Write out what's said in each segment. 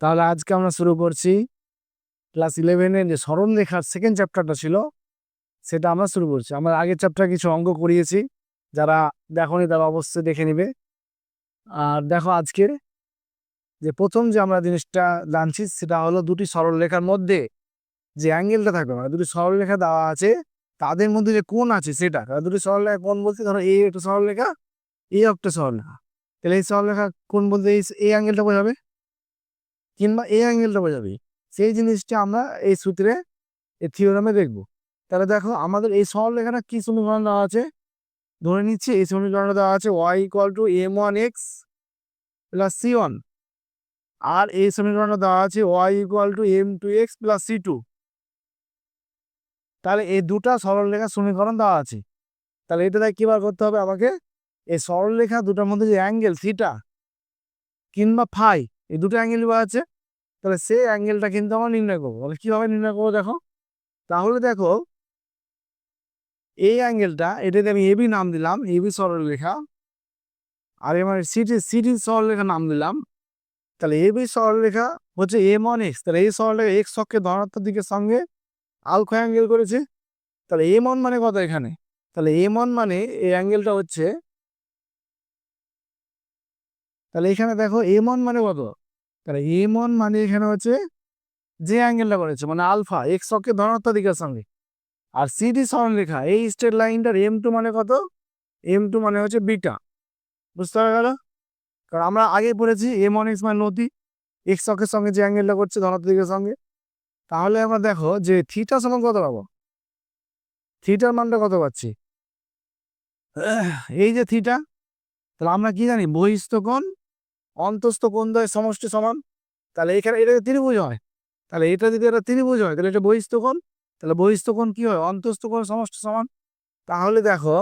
তাহলে আজকে আমরা শুরু করছি ক্লাস ইলেভেনের যে সরল রেখার সেকেন্ড চ্যাপ্টারটা ছিল, সেটা আমরা শুরু করছি। আমরা আগের চ্যাপ্টার কিছু অঙ্ক করিয়েছি, যারা দেখনি তারা অবশ্যই দেখে নিবে। আর দেখো আজকে যে প্রথম যে আমরা জিনিসটা জানছি, সেটা হলো দুটি সরল রেখার মধ্যে যে অ্যাঙ্গেলটা থাকবে মানে দুটি সরল রেখা দেওয়া আছে, তাদের মধ্যে যে কোন আছে সেটা দুটি সরল রেখা কোণ বলতে ধরো এই একটা সরল রেখা এই একটা সরল রেখা তাহলে এই সরল রেখা কোণ বলতে এই অ্যাঙ্গেলটা বোঝাবে? কিংবা এই অ্যাঙ্গেলটা বোঝাবে। সেই জিনিসটা আমরা এই সূত্রে, এই থিওরামে দেখব। তাহলে দেখো, আমাদের এই সরল রেখাটা কি সমীকরণ দেওয়া আছে? ধরে নিচ্ছি, এই সমীকরণটা দেওয়া আছে Y equal to M one X plus C one আর এই সমীকরণটা দেওয়া আছে Y equal to M two X plus C two তাহলে এই দুটা সরলরেখার সমীকরণ দেওয়া আছে। তাহলে এটা দিয়ে কী বার করতে হবে আমাকে? এই সরলরেখা দুটার মধ্যে যে অ্যাঙ্গেল থিটা কিংবা ফাই এই দুটো অ্যাঙ্গেল দেওয়া আছে, তাহলে সেই অ্যাঙ্গেলটা কিন্তু আমরা নির্ণয় করব। তাহলে কীভাবে নির্ণয় করব দেখো? তাহলে দেখো, এই অ্যাঙ্গেলটা এটাতে আমি এবি নাম দিলাম এবি সরলরেখা আর এবার সিটি সিটি সরলরেখা নাম দিলাম। তাহলে এবি সরলরেখা হচ্ছে এম ওয়ান এক্স তাহলে এই সরলরেখা এক্স অক্ষে ধনাত্মক দিকের সঙ্গে আলফা অ্যাঙ্গেল করেছে। তাহলে এম ওয়ান মানে কত এখানে? তাহলে এম ওয়ান মানে এই অ্যাঙ্গেলটা হচ্ছে, তাহলে এখানে দেখো এম ওয়ান মানে কত? তাহলে এম ওয়ান মানে এখানে হচ্ছে যে অ্যাঙ্গেলটা করেছে মানে আলফা এক্স অক্ষে ধনাত্মক দিকের সঙ্গে। আর সিডি সরলরেখা, এই স্ট্রেট লাইনটার এম টু মানে কত? এম টু মানে হচ্ছে বিটা বুঝতে পারা গেল? কারণ আমরা আগে পড়েছি এম ওয়ান এক্স মানে নদী এক্স অক্ষের সঙ্গে যে অ্যাঙ্গেলটা করছে ধনাত্মক দিকের সঙ্গে। তাহলে আমরা দেখো যে থিটা সমান কত পাবো? থিটার মানটা কত পাচ্ছি? এই যে থিটা তাহলে আমরা কি জানি? বহিস্থ কোণ অন্তস্থ কোণ দ্বয় সমষ্টি সমান? তাহলে এখানে এটা ত্রিভুজ হয়। তাহলে এটা যদি একটা ত্রিভুজ হয়, তাহলে এটা বহিস্থ কোণ। তাহলে বহিস্থ কোণ কি হয়? অন্তস্থ কোণ সমষ্টি সমান। তাহলে দেখো,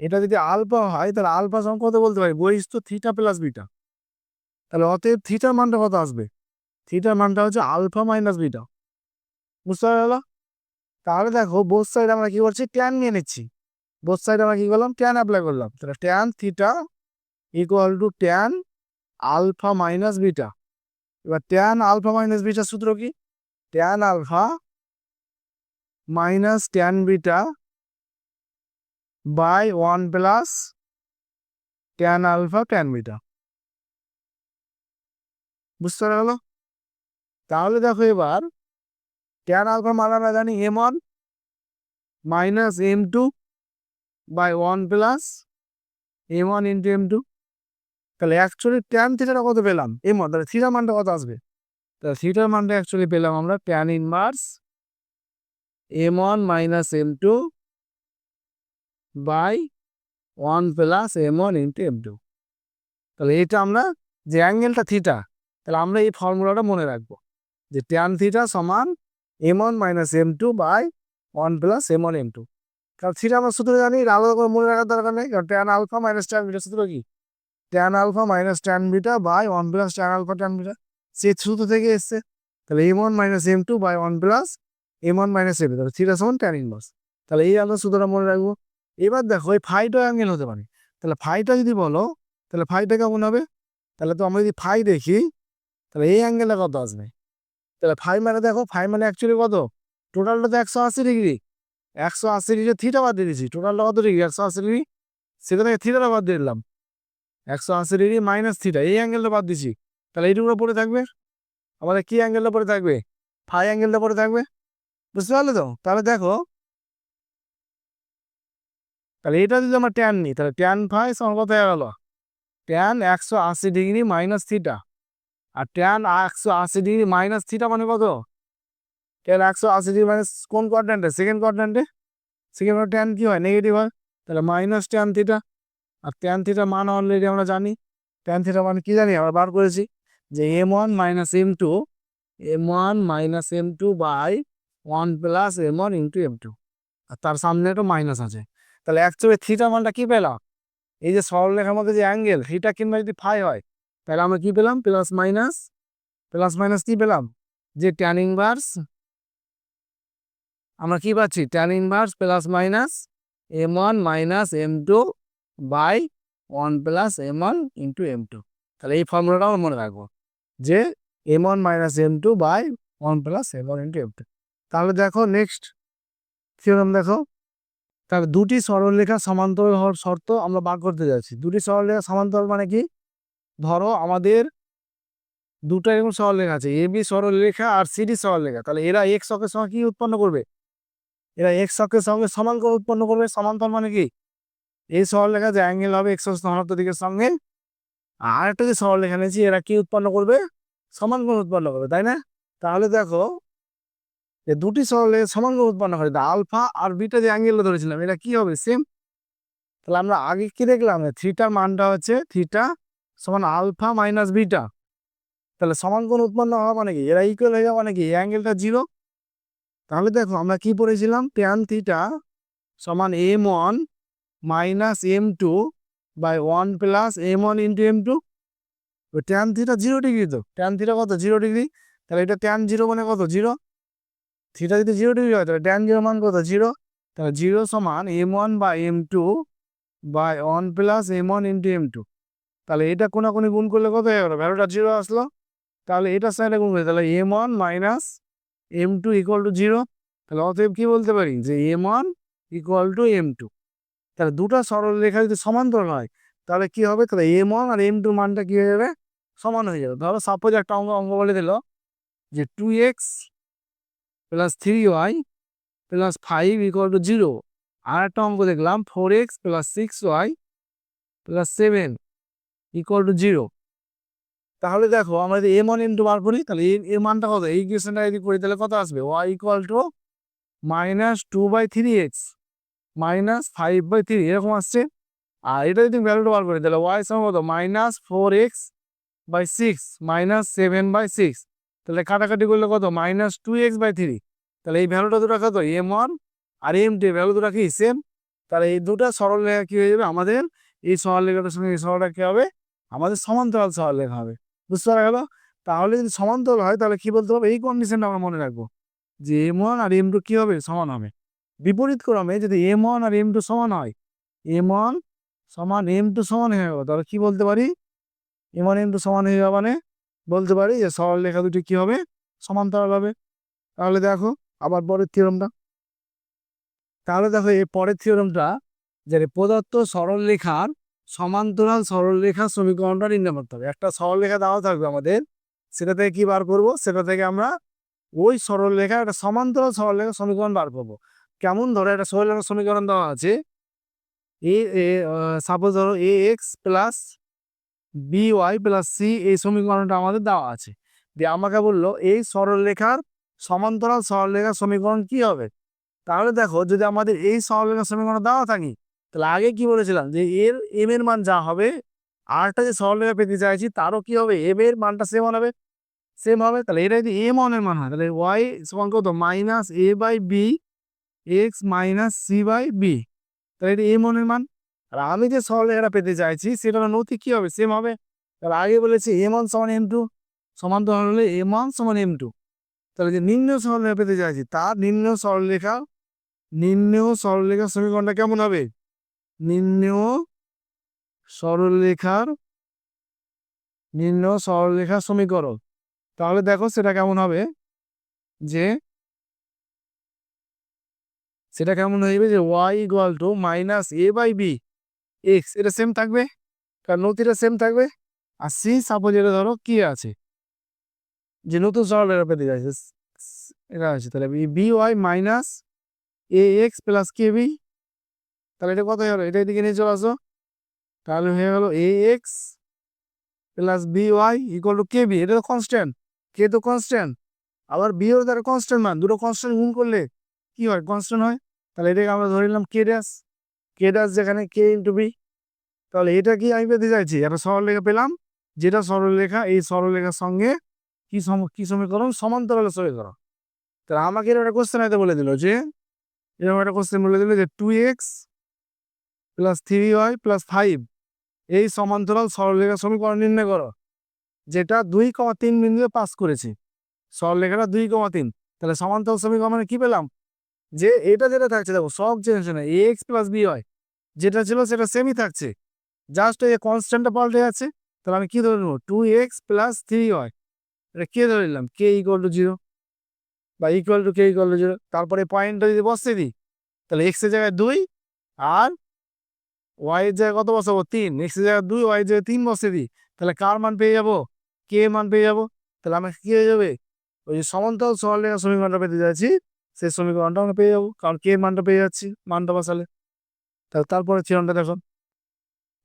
এটা যদি আলফা হয়, তাহলে আলফা সমান কত বলতে পারি? বহিস্থ থিটা প্লাস বিটা। তাহলে অতএব থিটার মানটা কত আসবে? থিটার মানটা হচ্ছে আলফা মাইনাস বিটা। বুঝতে পারল তাহলে দেখো বোথ সাইড আমরা কি করছি? ট্যান নিয়ে নিচ্ছি। বোথ সাইড আমরা কি করলাম? ট্যান অ্যাপ্লাই করলাম। তাহলে tan theta equal to tan alpha minus beta. এবার ট্যান আলফা মাইনাস বিটার সূত্র কি? Tan alpha minus tan beta by one plus tan alpha tan beta. বুঝতে পারা গেল তাহলে দেখো এবার ট্যান আলফা মান আমরা জানি M one minus M two by one plus M one into M two তাহলে অ্যাকচুয়ালি ট্যান থিটাটা কত পেলাম? এম ওয়ান তাহলে থিটার মানটা কত আসবে? তাহলে থিটার মানটা অ্যাকচুয়ালি পেলাম আমরা tan inverse M one minus M two by one plus M one into M two তাহলে এটা আমরা যে অ্যাঙ্গেলটা থিটা তাহলে আমরা এই ফর্মুলাটা মনে রাখব। যে ট্যান থিটা সমান M one minus M two by one plus M one M two কারণ থিটা আমরা সূত্র জানি আলাদা করে মনে রাখার দরকার নেই, কারণ tan alpha minus tan beta সূত্র কি? Tan alpha minus tan beta by one plus tan alpha tan beta সে সূত্র থেকে এসছে। তাহলে M one minus M two by one plus M one minus M তাহলে থিটা সমান ট্যান ইনভার্স তাহলে এই আমরা সূত্রটা মনে রাখব। এবার দেখো, এই ফাইটা অ্যাঙ্গেল হতে পারে। তাহলে ফাইটা যদি বলো, তাহলে ফাইটা কেমন হবে? তাহলে তো আমরা যদি ফাই দেখি, তাহলে এই অ্যাঙ্গেলটা কত আসবে? তাহলে ফাইভ মানে দেখো ফাইভ মানে অ্যাকচুয়ালি কত? টোটালটা তো একশো আশি ডিগ্রি একশো আশি ডিগ্রি থিটা বাদ দিয়ে দিয়েছি। টোটালটা কত ডিগ্রি একশো আশি ডিগ্রি থেকে থিটাটা বাদ দিয়ে দিলাম। একশো আশি ডিগ্রি মাইনাস থিটা এই অ্যাঙ্গেলটা বাদ দিছি। তাহলে এইটুকুটা পড়ে থাকবে? আমাদের কি অ্যাঙ্গেলটা পড়ে থাকবে? ফাই অ্যাঙ্গেলটা পড়ে থাকবে? বুঝতে পারলে তো? তাহলে দেখো। তাহলে এটা যদি আমরা ট্যান নিই, তাহলে ট্যান ফাই সমান কত হয়ে গেল? ট্যান একশো আশি ডিগ্রি মাইনাস থিটা আর ট্যান একশো আশি ডিগ্রি মাইনাস থিটা মানে কত? ট্যান একশো আশি ডিগ্রি মাইনাস কোন কোয়াড্রেন্টে সেকেন্ড কোয়াড্রেন্টে সেকেন্ড ট্যান কি হয়? নেগেটিভ হয়। তাহলে মাইনাস ট্যান থিটা আর ট্যান থিটা মান অলরেডি আমরা জানি। ট্যান থিটা মানে কি জানি? আমরা বার করেছি যে M one minus M two M one minus M two by one plus M one into M two আর তার সামনে একটা মাইনাস আছে। তাহলে অ্যাকচুয়ালি থিটা মানটা কি পেলাম? এই যে সরলরেখার মধ্যে যে অ্যাঙ্গেল থিটা কিংবা যদি ফাই হয়, তাহলে আমরা কি পেলাম? প্লাস মাইনাস প্লাস মাইনাস কি পেলাম? যে ট্যান ইনভার্স আমরা কি পাচ্ছি? Tan inverse plus minus M one minus M two by one plus M one into M two তাহলে এই ফর্মুলাটাও মনে রাখব যে M one minus M two by one plus M one into M two তাহলে দেখো নেক্সট থিওরাম দেখো। তাহলে দুটি সরলরেখা সমান্তরাল হওয়ার শর্ত আমরা বার করতে যাচ্ছি। দুটি সরলরেখা সমান্তরাল মানে কি? ধরো আমাদের দুটো এরকম সরলরেখা আছে এ বি সরলরেখা আর সিডি সরলরেখা। তাহলে এরা এক্স অক্ষের সঙ্গে কি উৎপন্ন করবে? এরা এক্স অক্ষের সঙ্গে সমান উৎপন্ন করবে। সমান্তরাল মানে কি? এই সরলরেখা যে অ্যাঙ্গেল হবে এক্স ধনাত্মক দিকের সঙ্গে। আর একটা যে সরলরেখা নিয়েছি এরা কি উৎপন্ন করবে? সমান কোণ উৎপন্ন করবে, তাই না? তাহলে দেখো যে দুটি সরলরেখা সমান কোণ উৎপন্ন করে আলফা আর বিটা যে অ্যাঙ্গেলটা ধরেছিলাম, এটা কি হবে? সেম তাহলে আমরা আগে কি দেখলাম? থ্রিটার মানটা হচ্ছে থ্রিটা সমান আলফা মাইনাস বিটা তাহলে সমান কোণ উৎপন্ন হওয়া মানে কি? এরা ইকুয়াল হয়ে যাওয়া মানে কি? অ্যাঙ্গেলটা জিরো তাহলে দেখো, আমরা কি পড়েছিলাম? ট্যান থিটা সমান M one minus M two by one plus M one into M two tan theta zero degree তো। ট্যান থিটা কত? জিরো ডিগ্রি তাহলে এটা ট্যান জিরো মানে কত? জিরো থিটা যদি জিরো ডিগ্রি হয়, তাহলে ট্যান জিরো মান কত? জিরো তাহলে জিরো সমান এম ওয়ান বা M two by one plus M one into M two তাহলে এটা কোনাকুনি গুণ করলে কত হয়ে গেলো? ভ্যালুটা জিরো আসলো। তাহলে এটার সাইডে গুণ করে তাহলে M one minus M two equal to zero তাহলে অতএব কি বলতে পারি? যে M one equal to M two তাহলে দুটো সরল রেখা যদি সমান্তরাল হয়, তাহলে কি হবে? তাহলে এম ওয়ান আর এম টু মানটা কি হয়ে যাবে? সমান হয়ে যাবে। ধরো সাপোজ একটা অঙ্ক অঙ্ক বলে দিল যে two X plus three Y plus five equal to zero আর একটা অঙ্ক দেখলাম four X plus six Y plus seven equal to zero তাহলে দেখো, আমরা যদি এম ওয়ান এম টু বার করি, তাহলে এ মানটা কত? এই ইকুয়েশনটা যদি করি, তাহলে কত আসবে? Y equal to minus two by three X minus five by three এরকম আসছে। আর এটা যদি ভ্যালুটা বার করি তাহলে ওয়াই সমান কত? Minus four X by six, minus seven by six. তাহলে কাটাকাটি করলে কত? Minus two X by three. তাহলে এই ভ্যালুটা দুটো কত? এম ওয়ান আর এম টু ভ্যালু দুটো কি? সেম তাহলে এই দুটো সরল রেখা কী হয়ে যাবে? আমাদের এই সরল রেখাটার সঙ্গে এই সরলটা কী হবে? আমাদের সমান্তরাল সরল রেখা হবে। বুঝতে পারা গেল? তাহলে যদি সমান্তরাল হয়, তাহলে কী বলতে হবে? এই কন্ডিশনটা আমরা মনে রাখব। যে এম ওয়ান আর এম টু কী হবে? সমান হবে। বিপরীত ক্রমে যদি এম ওয়ান আর এম টু সমান হয় এম ওয়ান সমান এম টু সমান হয়ে যাবে তাহলে কি বলতে পারি? এম ওয়ান এম টু সমান হয়ে যাবে মানে বলতে পারি যে সরল রেখা দুটি কি হবে? সমান্তরাল হবে তাহলে দেখো, আবার পরের থিওরমটা তাহলে দেখো, এই পরের থিওরমটা যে প্রদত্ত সরল রেখার সমান্তরাল সরল রেখার সমীকরণটা নির্ণয় করতে হবে। একটা সরল রেখা দেওয়া থাকবে আমাদের, সেটা থেকে কি বার করব? সেটা থেকে আমরা ওই সরল রেখা, একটা সমান্তরাল সরল রেখার সমীকরণ বার করব। কেমন ধরো একটা সরল সমীকরণ দেওয়া আছে? এ এ সাপোজ ধরো A X plus B Y plus C এই সমীকরণটা আমাদের দেওয়া আছে। দিয়ে আমাকে বলল, এই সরল রেখার সমান্তরাল সরল রেখার সমীকরণ কি হবে? তাহলে দেখো, যদি আমাদের এই সরল রেখার সমীকরণ দেওয়া থাকে, তাহলে আগে কি বলেছিলাম? যে এর এম এর মান যা হবে আরটা যে সরলরেখা পেতে চাইছি, তারও কি হবে? এম এর মানটা সেম হবে। সেম হবে? তাহলে এটা যদি এম ওয়ানের মান হয়, তাহলে ওয়াই সমান কত? Minus A by B X minus C by B. তাহলে এটা এম ওয়ানের মান। আর আমি যে সরলরেখাটা পেতে চাইছি, সেটা নতি কি হবে? সেম হবে। তাহলে আগে বলেছি এম ওয়ান সমান এম টু সমান্তরাল হলে এম ওয়ান সমান এম টু। তাহলে যে নিম্ন সরলরেখা পেতে চাইছি, তার নিম্ন সরলরেখা নিম্ন সরলরেখার সমীকরণটা কেমন হবে? নিম্ন সরলরেখার নিম্ন সরলরেখার সমীকরণ। তাহলে দেখো সেটা কেমন হবে? যে সেটা কেমন হয়ে যাবে যে Y equal to minus A by B X এটা সেম থাকবে? কারণ নতিটা সেম থাকবে? আর সি সাপোজ এটা ধরো কি আছে? যে নতুন সরলরেখা পেতে যাচ্ছে। এটা আছে। তাহলে B Y minus A X plus K B তাহলে এটা কত গেলো এটা এদিকে নিয়ে চলে আসো। তাহলে হয়ে গেল A X plus B Y equal to K B এটা তো কনস্ট্যান্ট কে তো কনস্ট্যান্ট আবার বি ওর দ্বারা কনস্ট্যান্ট মান। দুটো কনস্ট্যান্ট গুণ করলে কি হয়? কনস্ট্যান্ট হয়? তাহলে এটাকে আমরা ধরে নিলাম কে ড্যাস কে ড্যাস যেখানে কে ইন্টু বি তাহলে এটা কি আমি পেতে চাইছি? একটা সরলরেখা পেলাম, যেটা সরলরেখা, এই সরলরেখার সঙ্গে কি সম, কি সমীকরণ? সমান্তরাল সমীকরণ। তাহলে আমাকে এরকম একটা কোশ্চেন হয়তো বলে দিল যে, এরকম একটা কোশ্চেন বলে দিল যে two X plus three Y plus five এই সমান্তরাল সরলরেখা সমীকরণ নির্ণয় করো, যেটা দুই কমা তিন বিন্দুতে পাস করেছে। সরলরেখাটা দুই কমা তিন। তাহলে সমান্তরাল সমীকরণ মানে কি পেলাম? যে এটা যেটা থাকছে, দেখো সব চেঞ্জ না A X plus B Y যেটা ছিল সেটা সেমই থাকছে। জাস্ট এই কনস্ট্যান্টটা পাল্টে যাচ্ছে, তাহলে আমি কি ধরে নেব? Two X plus three Y এটা কে ধরে নিলাম? কে ইকুয়াল টু জিরো বা equal to K equal to zero তারপরে পয়েন্টটা যদি বসতে দিই, তাহলে এক্সের জায়গায় দুই আর ওয়াই এর জায়গায় কত বসাবো? তিন। এক্সের জায়গায় দুই ওয়াই এর জায়গায় তিন বসে দিই, তাহলে কার মান পেয়ে যাব? কে মান পেয়ে যাব। তাহলে আমাকে কি হয়ে যাবে? ওই যে সমান্তরাল সরলরেখা সমীকরণটা পেতে যাচ্ছি সেই সমীকরণটা আমরা পেয়ে যাব। কারণ কে মানটা পেয়ে যাচ্ছি? মানটা বসালে তাহলে তারপরে চিরণটা দেখো।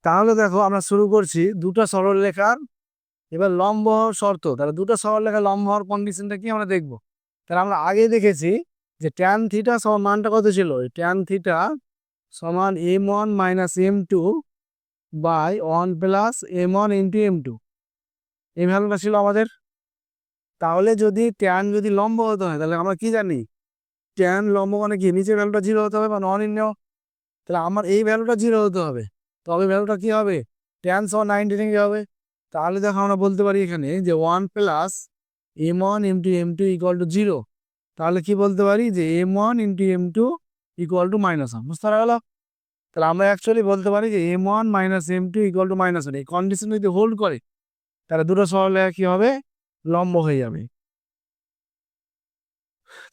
তাহলে দেখো আমরা শুরু করছি দুটো সরলরেখার, এবার লম্ব হওয়ার শর্ত। তাহলে দুটো সরলরেখা লম্ব হওয়ার কন্ডিশনটা কি আমরা দেখব? তাহলে আমরা আগে দেখেছি যে ট্যান থিটা সমান মানটা কত ছিল? ট্যান থিটা সমান M one minus M two by one plus M one into M two এই ভ্যালুটা ছিল আমাদের। তাহলে যদি ট্যান যদি লম্ব হতে হয়, তাহলে আমরা কি জানি? ট্যান লম্ব মানে কি? নিচের ভ্যালুটা জিরো হতে হবে বা ইন্ডিয় তাহলে আমার এই ভ্যালুটা জিরো হতে হবে। তবে ভ্যালুটা কি হবে? ট্যান সহ নাইনটি ডিগ্রি হবে। তাহলে দেখো আমরা বলতে পারি এখানে যে one plus M one M two M two equal to zero তাহলে কি বলতে পারি? যে M one into M two equal to minus one বুঝতে পারা গেল? তাহলে আমরা অ্যাকচুয়ালি বলতে পারি যে M one minus M two equal to minus one এই কন্ডিশন যদি হোল্ড করে, তাহলে দুটো সরলরেখা কি হবে? লম্ব হয়ে যাবে।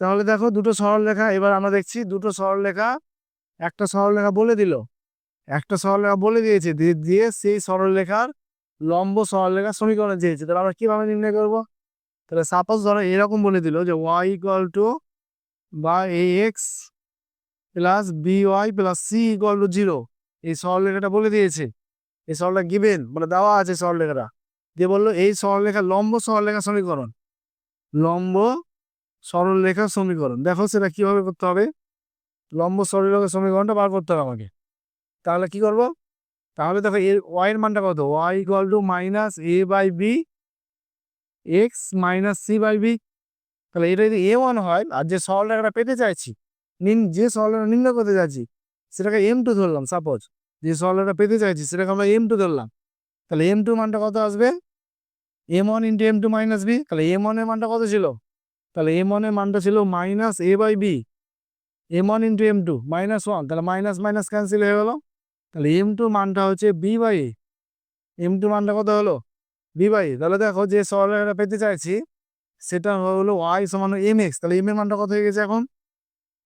তাহলে দেখো দুটো সরলরেখা, এবার আমরা দেখছি দুটো সরলরেখা, একটা সরলরেখা বলে দিল। একটা সরলরেখা বলে দিয়েছে, দিয়ে সেই সরলরেখার লম্ব সরলরেখার সমীকরণ চেয়েছে তাহলে আমরা কীভাবে নির্ণয় করব? তাহলে সাপোজ ধরো এরকম বলে দিল যে ওয়াই ইকুয়াল টু বা X plus B Y plus C equal to zero এই সরলরেখাটা বলে দিয়েছে। এই সরলরেখা গিভেন মানে দেওয়া আছে সরলরেখাটা। দিয়ে বলল এই সরলরেখা লম্ব সরলরেখা সমীকরণ। লম্ব সরলরেখা সমীকরণ। দেখো সেটা কীভাবে করতে হবে? লম্ব সরলরেখা সমীকরণটা বার করতে হবে আমাকে। তাহলে কি করব? তাহলে দেখো এর ওয়াই এর মানটা কত? Y equal to minus A by B X minus C by B তাহলে এটা যদি এ ওয়ান হয়, আর যে সরলরেখাটা পেতে চাইছি, নিন, যে সরলরেখা নির্ণয় করতে চাইছি, সেটাকে এম টু ধরলাম সাপোজ যে সরলরেখা পেতে চাইছি, সেটাকে আমরা এম টু ধরলাম। তাহলে এম টু মানটা কত আসবে? M one into M two minus B তাহলে এম ওয়ানের মানটা কত ছিল? তাহলে এম ওয়ানের মানটা ছিল minus A by B. M one into M two, minus one, তাহলে মাইনাস মাইনাস ক্যান্সেল হয়ে গেল। তাহলে এম টু মানটা হচ্ছে B by A. M two মানটা কত হলো? B by A. তাহলে দেখো যে সরলরেখাটা পেতে চাইছি, সেটা হলো ওয়াই সমান এম এক্স। তাহলে এম এর মানটা কত হয়ে গেছে এখন?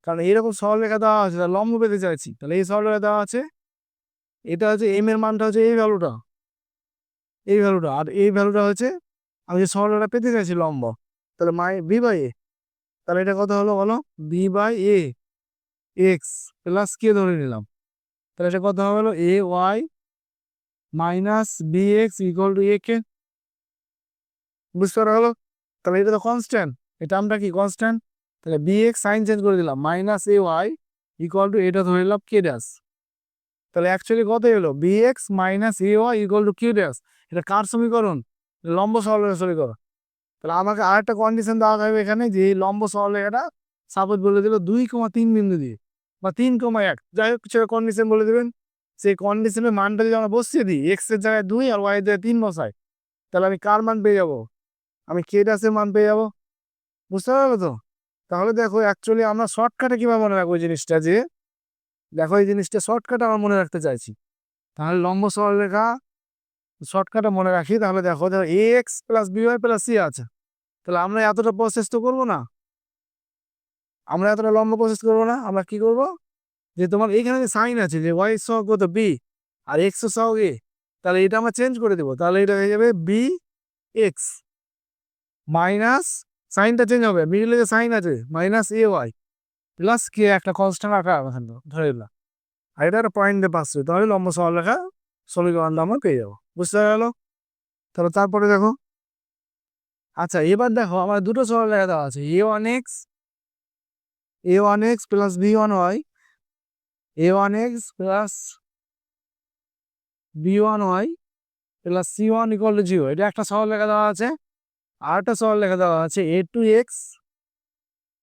কারণ এইরকম সরলরেখা দেওয়া আছে, তাহলে লম্ব পেতে চাইছি। তাহলে এই সরলরেখা দেওয়া আছে, এটা হচ্ছে এম এর মানটা হচ্ছে এই ভ্যালুটা। এই ভ্যালুটা, আর এই ভ্যালুটা হচ্ছে আমি যে সরলরেখা পেতে চাইছি লম্ব তাহলে মাই বি বাই এ তাহলে এটা কত হলো বলো? B by A X plus K ধরে নিলাম। তাহলে এটা কত হলো A Y minus B X equal to A K বুঝতে পারা হলো? তাহলে এটা তো কনস্ট্যান্ট এটা আমরা কি কনস্ট্যান্ট তাহলে বি এক্স সাইন চেঞ্জ করে দিলাম। Minus A Y equal to এটা ধরে নিলাম কে ড্যাস তাহলে অ্যাকচুয়ালি কত এলো B X minus A Y equal to Q dash এটা কার সমীকরণ? লম্ব সরলরেখা সমীকরণ। তাহলে আমাকে আর একটা কন্ডিশন দেওয়া হবে এখানে যে এই লম্ব সরলরেখাটা সাপোজ বলে দিল দুই কমা তিন বিন্দু দিয়ে বা তিন কমা এক। যাই হোক কিছু কন্ডিশন বলে দেবেন। সেই কন্ডিশনের মানটা যদি আমরা বসিয়ে দিই এক্সের জায়গায় দুই আর ওয়াই এর জায়গায় তিন বসাই, তাহলে আমি কার মান পেয়ে যাব? আমি কে ড্যাসের মান পেয়ে যাব। বুঝতে পারবে তো? তাহলে দেখো অ্যাকচুয়ালি আমরা শর্টকাটে কীভাবে মনে রাখব জিনিসটা যে, দেখো এই জিনিসটা শর্টকাটে আমরা মনে রাখতে চাইছি। তাহলে লম্ব সরলরেখা শর্টকাটে মনে রাখি, তাহলে দেখো দেখো A X plus B Y plus C আছে। তাহলে আমরা এতটা প্রসেস তো করব না। আমরা এতটা লম্ব প্রসেস করব না। আমরা কি করব? যে তোমার এইখানে যে সাইন আছে যে ওয়াই সহ কত বি আর এক্স সহ এ তাহলে এটা আমরা চেঞ্জ করে দেবো। তাহলে এটা হয়ে যাবে বি এক্স মাইনাস সাইনটা চেঞ্জ হবে। মিডিলে যে সাইন আছে minus A Y plus K একটা কনস্ট্যান্ট এখানে ধরে আর এটা একটা পয়েন্ট দিয়ে পাচ্ছে তাহলে লম্ব সরলরেখা সমীকরণটা আমরা পেয়ে যাব। বুঝতে গেল তাহলে তারপরে দেখো। আচ্ছা এবার দেখো, আমার দুটো সরলরেখা দেওয়া আছে। A one X A one X plus B one Y A one X plus B one Y plus C one equal to zero এটা একটা সরলরেখা দেওয়া আছে। আর একটা সরলরেখা দেওয়া আছে। A two X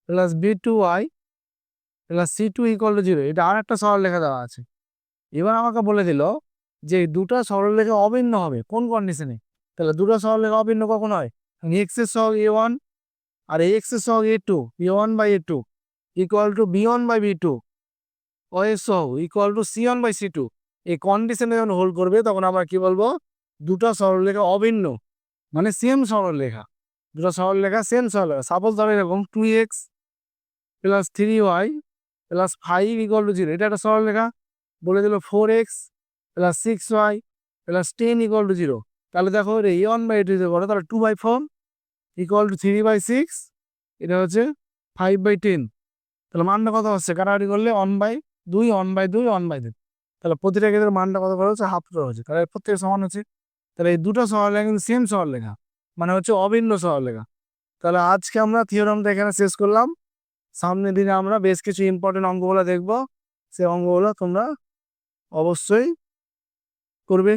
plus B two Y plus C two equal to zero এটা আর একটা সরলরেখা দেওয়া আছে। এবার আমাকে বলে দিল যে দুটা সরলরেখা অভিন্ন হবে, কোন কন্ডিশনে তাহলে দুটো সরলরেখা অভিন্ন কখন হয়? এক্সের সহগ এ ওয়ান আর এক্সের সহগ a two a one by a two equal to b one by b two ও এর সহগ equal to c one by c two এই কন্ডিশনে যখন হোল্ড করবে, তখন আমরা কি বলব? দুটো সরলরেখা অভিন্ন মানে সেম সরলরেখা দুটো সরল লেখা সেম সরল লেখা সাপোজ ধরো এরকম two x plus three y plus five equal to zero এটা একটা সরল লেখা বলে দিল four x plus six y plus ten equal to zero তাহলে দেখো এই ওয়ান বাই টু করো তাহলে two by four equal to three by six এটা হচ্ছে ফাইভ বাই টেন তাহলে মানটা কত হচ্ছে? কাটাকাটি করলে ওয়ান বাই দুই ওয়ান বাই দুই ওয়ান বাই দুই। তাহলে প্রতিটা ক্ষেত্রে মানটা কত করা হচ্ছে? হাফ করা হচ্ছে। তাহলে প্রত্যেক সমান হচ্ছে, তাহলে এই দুটো সরল লেখা কিন্তু সেম সরল লেখা। মানে হচ্ছে অভিন্ন সরল লেখা। তাহলে আজকে আমরা থিওরামটা এখানে শেষ করলাম। সামনের দিনে আমরা বেশ কিছু ইম্পর্টেন্ট অঙ্কগুলো দেখব। সেই অঙ্কগুলো তোমরা অবশ্যই করবে?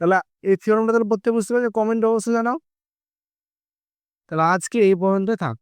তাহলে এই থিওরামটা তাহলে প্রত্যেক বুঝতে পারছ কমেন্ট অবশ্যই জানাও। তাহলে আজকে এই পর্যন্ত থাক।